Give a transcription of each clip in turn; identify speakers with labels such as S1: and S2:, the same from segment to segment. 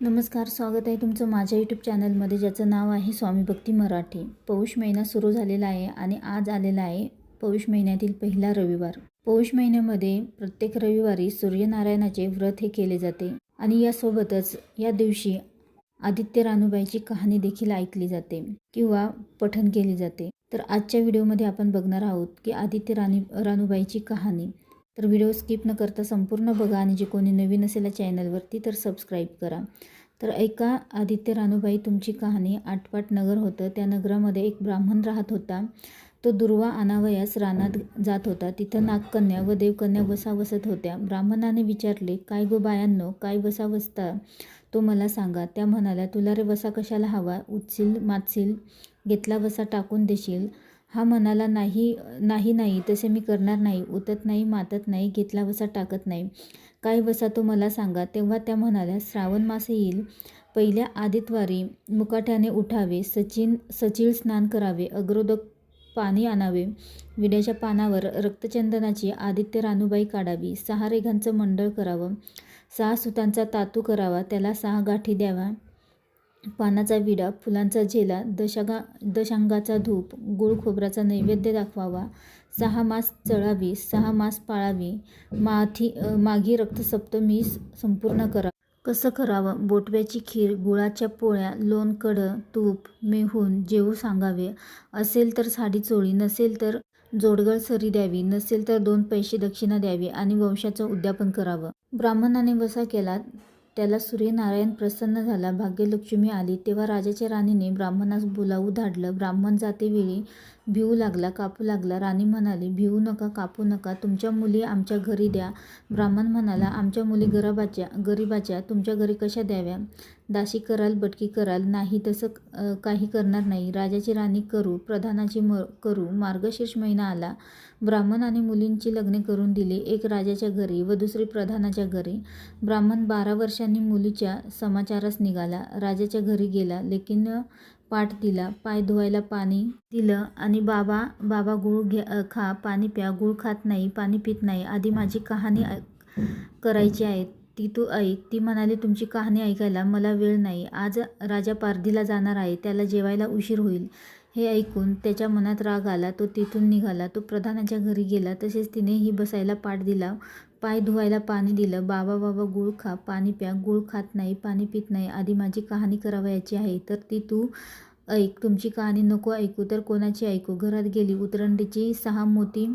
S1: नमस्कार स्वागत आहे तुमचं माझ्या यूट्यूब चॅनलमध्ये ज्याचं नाव आहे स्वामी भक्ती मराठी. पौष महिना सुरू झालेला आहे आणि आज आलेला आहे पौष महिन्यातील पहिला रविवार. पौष महिन्यामध्ये प्रत्येक रविवारी सूर्यनारायणाचे व्रत हे केले जाते आणि यासोबतच या दिवशी आदित्य रानूबाईची कहाणी देखील ऐकली जाते किंवा पठण केली जाते. तर आजच्या व्हिडिओमध्ये आपण बघणार आहोत की आदित्य राणी रानूबाईची कहाणी. तर व्हिडिओ स्किप न करता संपूर्ण बघा आणि जे कोणी नवीन असेल चॅनलवरती तर सबस्क्राईब करा. तर ऐका आदित्य रानूबाई तुमची कहाणी आटपाट नगर होतं. त्या नगरामध्ये एक ब्राह्मण राहत होता. तो दुर्वा आणावयास रानात जात होता. तिथं नागकन्या व देवकन्या वसा वसत होत्या. ब्राह्मणाने विचारले काय गो बायांनो काय वसा बसता तो मला सांगा. त्या म्हणाल्या तुला रे वसा कशाला हवा? उचसील माचील घेतला वसा टाकून देशील. हा म्हणाला नाही नाही नाही तसे मी करणार नाही उतत नाही मातत नाही घेतला वसा टाकत नाही. काय वसा तो मला सांगा. तेव्हा त्या म्हणाल्या श्रावण मास येईल. पहिल्या आदितवारी मुकाट्याने उठावे सचिन सचिळ स्नान करावे अग्रोदक पाणी आणावे. विड्याच्या पानावर रक्तचंदनाची आदित्य रानूबाई काढावी. सहा रेघांचं मंडळ करावं. सहा सुतांचा तातू करावा. त्याला सहा गाठी द्यावा पानाचा विडा फुलांचा झेला दशागा दशांगाचा धूप गुळ खोबऱ्याचा नैवेद्य दाखवावा सहा मास चळावी सहा मास पाळावी माथी मागी रक्तसप्तमी संपूर्ण करा कसं करावं? बोटव्याची खीर गुळाच्या पोळ्या लोणकडं तूप मेहून जेवू सांगावे. असेल तर साडी चोळी नसेल तर जोडगळ सरी द्यावी नसेल तर दोन पैसे दक्षिणा द्यावी आणि वंशाचं उद्यापन करावं. ब्राह्मणाने वसा केला त्याला सूर्यनारायण प्रसन्न झाला. भाग्यलक्ष्मी आली. तेव्हा राजाच्या राणीने ब्राह्मणास बोलावू धाडलं. ब्राह्मण जातेवेळी भिवू लागला कापू लागला. राणी म्हणाली भिवू नका कापू नका. तुमच्या मुली आमच्या घरी द्या. ब्राह्मण म्हणाला आमच्या मुली गराबाच्या गरीबाच्या तुमच्या घरी कशा द्याव्या? दाशी कराल बटकी कराल नाही तसं काही करणार नाही. राजाची राणी करू प्रधानाची म करू. मार्गशीर्ष महिना आला. ब्राह्मण आणि मुलींची लग्ने करून दिली. एक राजाच्या घरी व दुसरी प्रधानाच्या घरी. ब्राह्मण बारा वर्षांनी मुलीच्या समाचारास निघाला. राजाच्या घरी गेला. लेकिन पाठ दिला. पाय धुवायला पाणी दिलं आणि बाबा बाबा गुळ घ्या खा. पाणी प्या. गुळ खात नाही पाणी पित नाही. आधी माझी कहाणी करायची आहे. ती तू ऐक. ती म्हणाली तुमची कहाणी ऐकायला मला वेळ नाही. आज राजा पारधीला जाणार आहे. त्याला जेवायला उशीर होईल. हे ऐकून त्याच्या मनात राग आला. तो तिथून निघाला. तो प्रधानाच्या घरी गेला. तसेच तिनेही बसायला पाठ दिला. पाय धुवायला पाणी दिलं. बाबा बाबा गुळ खा. पाणी प्या. गुळ खात नाही. पाणी पित नाही. आधी माझी कहाणी करावयाची आहे. तर ती तू ऐक. तुमची कहाणी नको ऐकू. तर कोणाची ऐकू? घरात गेली. उतरंडीची सहा मोती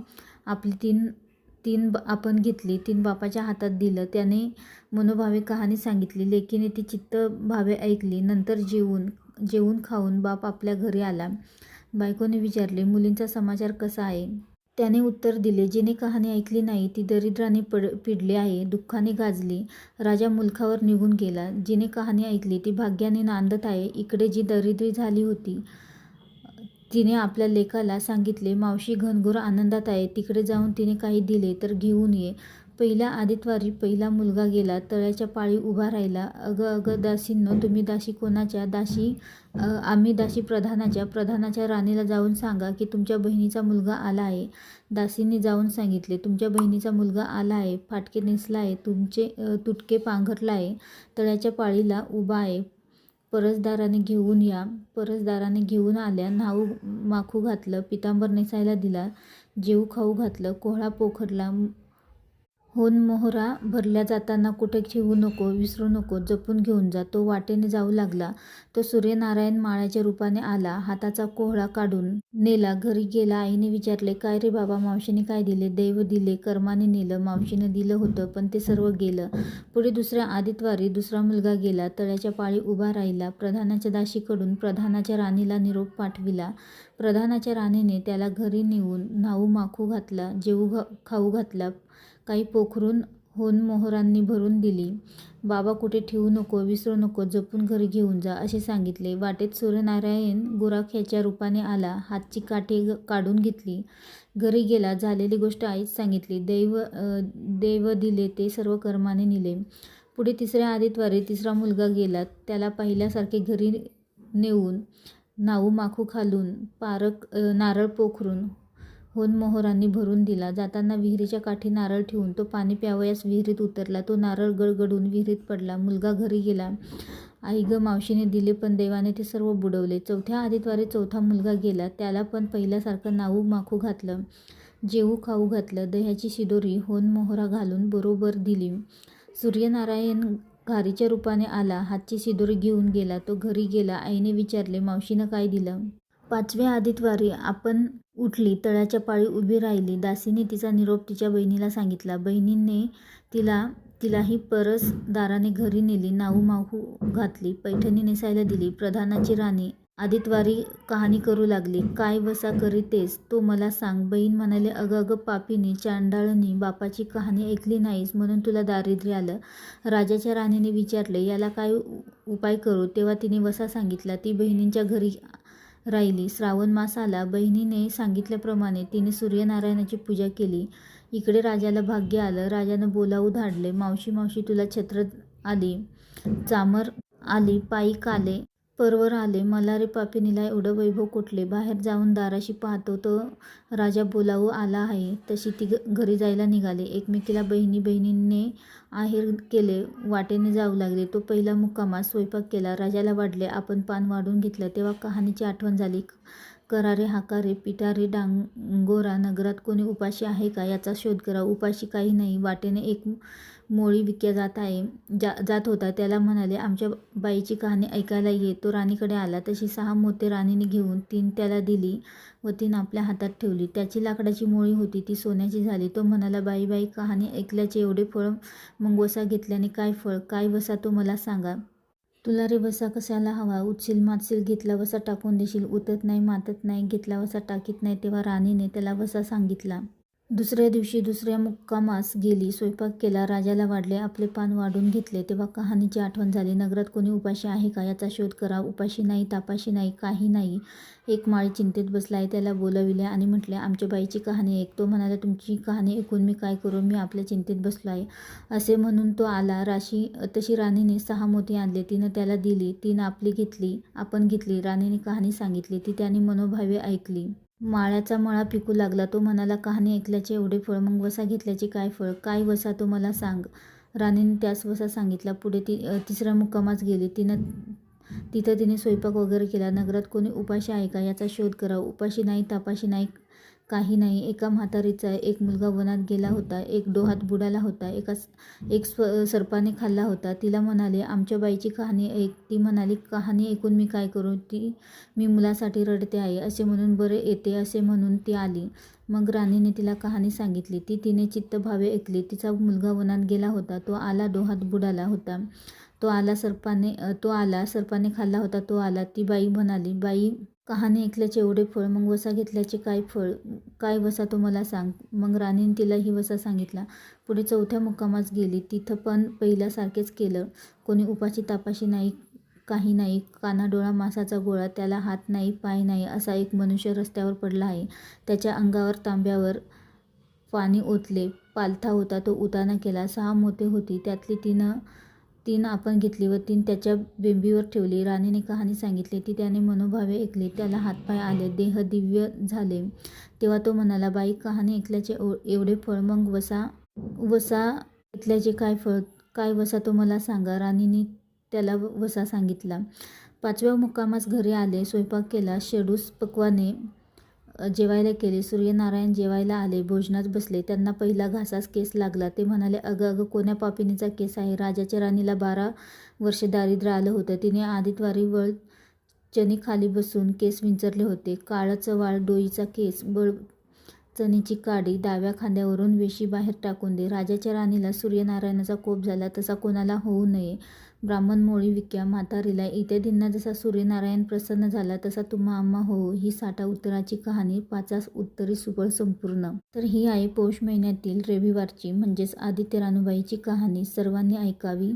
S1: आपली तीन तीन आपण घेतली तीन बापाच्या हातात दिलं त्याने मनोभावे कहाणी सांगितली लेकीने ती चित्त भावे ऐकली नंतर जेवून जेवून खाऊन बाप आपल्या घरी आला. बायकोने विचारले मुलींचा समाचार कसा आहे? त्याने उत्तर दिले जिने कहाणी ऐकली नाही ती दरिद्राने पड पिडली आहे दुःखाने गाजली राजा मुलखावर निघून गेला. जिने कहाणी ऐकली ती भाग्याने नांदत आहे इकडे जी दरिद्री झाली होती तिने आपल्या लेकाला सांगितले मावशी घनघोर आनंदात आहे. तिकडे जाऊन तिने काही दिले तर घेऊन ये पहिल्या आदितवारी पहिला मुलगा गेला. तळ्याच्या पाळी उभा राहिला. अगं अगं दासींनो तुम्ही दाशी कोणाच्या? दाशी आम्ही दासी प्रधानाच्या. प्रधानाच्या राणीला जाऊन सांगा की तुमच्या बहिणीचा मुलगा आला आहे. दासींनी जाऊन सांगितले तुमच्या बहिणीचा मुलगा आला आहे. फाटके नेसला आहे. तुमचे तुटके पांघरला आहे. तळ्याच्या पाळीला उभा आहे. परसदाराने घेऊन या. परसदाराने घेऊन आल्या न्हाऊ माखू घातलं पितांबर नेसायला दिला जेऊ खाऊ घातलं कोहळा पोखरला होन मोहरा भरल्या जाताना कुठे ठेवू नको विसरू नको जपून घेऊन जा. तो वाटेने जाऊ लागला. तो सूर्यनारायण माळ्याच्या रूपाने आला. हाताचा कोहळा काढून नेला. घरी गेला. आईने विचारले काय रे बाबा मावशीने काय दिले? दैव दिले कर्माने नेलं मावशीने दिलं होतं पण ते सर्व गेलं. पुढे दुसऱ्या आदितवारी दुसरा मुलगा गेला. तळ्याच्या पाळी उभा राहिला. प्रधानाच्या दाशीकडून प्रधानाच्या राणीला निरोप पाठविला. प्रधानाच्या राणीने त्याला घरी नेऊन न्हाऊ माखू घातला जेवू घा खाऊ घातला. काही पोखरून होन मोहरांनी भरून दिली. बाबा कुठे ठेवू नको विसरू नको जपून घरी घेऊन जा असे सांगितले. वाटेत सूर्यनारायण गुराख्याच्या रूपाने आला. हातची काठी काढून घेतली. घरी गेला झालेली गोष्ट आईच सांगितली. दैव देव दिले ते सर्व कर्माने निले. पुढे तिसऱ्या आदितवारी तिसरा मुलगा गेला. त्याला पहिल्यासारखे घरी नेऊन नाऊ माखू खालून पारक नारळ पोखरून होनमोहरांनी भरून दिला. जाताना विहिरीच्या काठी नारळ ठेवून तो पाणी प्यावयास विहिरीत उतरला. तो नारळ गडगडून विहिरीत पडला. मुलगा घरी गेला. आई ग मावशीने दिले पण देवाने ते सर्व बुडवले. चौथ्या आधीद्वारे चौथा मुलगा गेला. त्याला पण पहिल्यासारखं नाऊ माखू घातलं. जेवू खाऊ घातलं. दह्याची शिदोरी होनमोहरा घालून बरोबर दिली. सूर्यनारायण घारीच्या रूपाने आला. हातची शिदोरी घेऊन गेला. तो घरी गेला. आईने विचारले मावशीनं काय दिलं? पाचव्या आदितवारी आपण उठली तळ्याच्या पाळी उभी राहिली. दासीने तिचा निरोप तिच्या बहिणीला सांगितला. बहिणीने तिला तिलाही परस दाराने घरी नेली नाऊ माहू घातली पैठणी नेसायला दिली प्रधानाची राणी आदितवारी कहाणी करू लागली. काय वसा करीतेस तो मला सांग. बहीण म्हणाले अगं अगं पापीने चांडाळनी बापाची कहाणी ऐकली नाहीस म्हणून तुला दारिद्र्य आलं. राजाच्या राणीने विचारले याला काय उपाय करू? तेव्हा तिने वसा सांगितला ती बहिणींच्या घरी राहिली. श्रावण मास आला. बहिणीने सांगितल्याप्रमाणे तिने सूर्यनारायणाची पूजा केली. इकडे राजाला भाग्य आलं. राजानं बोलावू धाडले. मावशी मावशी तुला छत्र आली. चामर आली. पायी काले परवर आले. मला रे पापिनीला एवढं वैभव कुठले? बाहेर जाऊन दाराशी पाहतो तर राजा बोलावू आला आहे. तशी ती घरी जायला निघाले. एकमेकीला बहिणी बहिणींनी आहेर केले. वाटेने जाऊ लागले. तो पहिला मुक्कामात स्वयंपाक केला. राजाला वाढले आपण पान वाढून घेतलं. तेव्हा कहाणीची आठवण झाली. करारे हाकारे पिटारे डांगोरा नगरात कोणी उपाशी आहे का? याचा शोध करा. उपाशी काही नाही. वाटेने एक मोळी विकल्या जात आहे जा जात होता. त्याला म्हणाले आमच्या बाईची कहाणी ऐकायला ये. तो राणीकडे आला. तशी सहा मोते राणीने घेऊन तीन त्याला दिली व तीन आपल्या हातात ठेवली. त्याची लाकडाची मोळी होती. ती सोन्याची झाली. तो म्हणाला बाई बाई कहाणी ऐकल्याचे एवढे फळ मग वसा घेतल्याने काय फळ? काय वसा तो मला सांगा. तुला रे वसा कशाला हवा? उचशील मातशील घेतला वसा टाकून देशील. उतत नाही मातत नाही घेतला वसा टाकीत नाही. तेव्हा राणीने त्याला वसा सांगितला. दुसऱ्या दिवशी दुसऱ्या मुक्कामास गेली स्वयंपाक केला राजाला वाढले आपले पान वाढून घेतले तेव्हा कहाणीची आठवण झाली. नगरात कोणी उपाशी आहे का याचा शोध करा उपाशी नाही तापाशी नाही काही नाही. एक माळी चिंतेत बसला आहे त्याला बोलविले आणि म्हटले आमच्या बाईची कहाणी ऐक. तो म्हणाला तुमची कहाणी ऐकून मी काय करू? मी आपल्या चिंतेत बसलो आहे असे म्हणून तो आला. राशी तशी राणीने सहा मोती आणले. तिनं त्याला दिली. तिनं आपली घेतली आपण घेतली. राणीने कहाणी सांगितली. ती त्याने मनोभावे ऐकली. माळ्याचा मळा पिकू लागला. तो म्हणाला कहाणी ऐकल्याचे एवढे फळ मग वसा घेतल्याचे काय फळ? काय वसा तो मला सांग. राणीने त्यास वसा सांगितला. पुढे ती तिसऱ्या मुक्कामास गेली. तिनं तिथं तिने स्वयंपाक वगैरे केला. नगरात कोणी उपाशी आहे का याचा शोध करा उपाशी नाही तापाशी नाही काही नाही. एका म्हातारीचा एक मुलगा वनात गेला होता. एक डोहात बुडाला होता. एका एक स्व सर्पाने खाल्ला होता. तिला म्हणाले आमच्या बाईची कहाणी ऐक. ती म्हणाली कहाणी ऐकून मी काय करू? ती मी मुलासाठी रडते आहे. असे म्हणून बरे येते असे म्हणून ती आली. मग राणीने तिला कहाणी सांगितली. ती तिने चित्तभावे ऐकली. तिचा मुलगा वनात गेला होता. तो आला डोहात बुडाला होता. तो आला सर्पाने तो आला सर्पाने खाल्ला होता. तो आला. ती बाई म्हणाली बाई कहाणी ऐकल्याचे एवढे फळ मग वसा घेतल्याचे काय फळ? काय वसा तो मला सांग? मग राणीने तिलाही वसा सांगितला. पुढे चौथ्या मुक्कामास गेली. तिथं पण पहिल्यासारखेच केलं. कोणी उपाशी तापाशी नाही काही नाही. कानाडोळा मासाचा गोळा त्याला हात नाही पाय नाही असा एक मनुष्य रस्त्यावर पडला आहे. त्याच्या अंगावर तांब्यावर पाणी ओतले. पालथा होता तो उताना केला. सहा मोते होती. त्यातली तिनं तीन आपण घेतली व तीन त्याच्या बेंबीवर ठेवली. राणीने कहाणी सांगितली. ती त्याने मनोभावे ऐकली. त्याला हातपाय आले. देह दिव्य झाले. तेव्हा तो म्हणाला बाई कहाणी ऐकल्याचे एवढे फळ मग वसा वसा घेतल्याचे काय फळ काय वसा तो मला सांगा. राणीने त्याला वसा सांगितला. पाचव्या मुक्कामास घरी आले. स्वयंपाक केला. शेडूस पक्वाने जेवायला केले. सूर्यनारायण जेवायला आले. भोजनात बसले. त्यांना पहिला घासास केस लागला. ते म्हणाले अगं अगं कोण्या पापिनीचा केस आहे? राजाच्या राणीला बारा वर्षे दारिद्र्य आलं होतं. तिने आदितवारी वळ चनी खाली बसून केस विंचरले होते. काळाचं वाळ डोईचा केस बळ चणीची काडी डाव्या खांद्यावरून वेशी बाहेर टाकून दे. राजाच्या राणीला सूर्यनारायणाचा कोप झाला तसा कोणाला होऊ नये. ब्राह्मण मोळी विक्या म्हातारीला इत्यादींना जसा सूर्यनारायण प्रसन्न झाला तसा तुम्हा आम्हा हो ही साठा उत्तराची कहाणी पाचास उत्तरी सुबळ संपूर्ण. तर ही आहे पौष महिन्यातील रविवारची म्हणजेच आदित्य रानूबाईची कहाणी. सर्वांनी ऐकावी.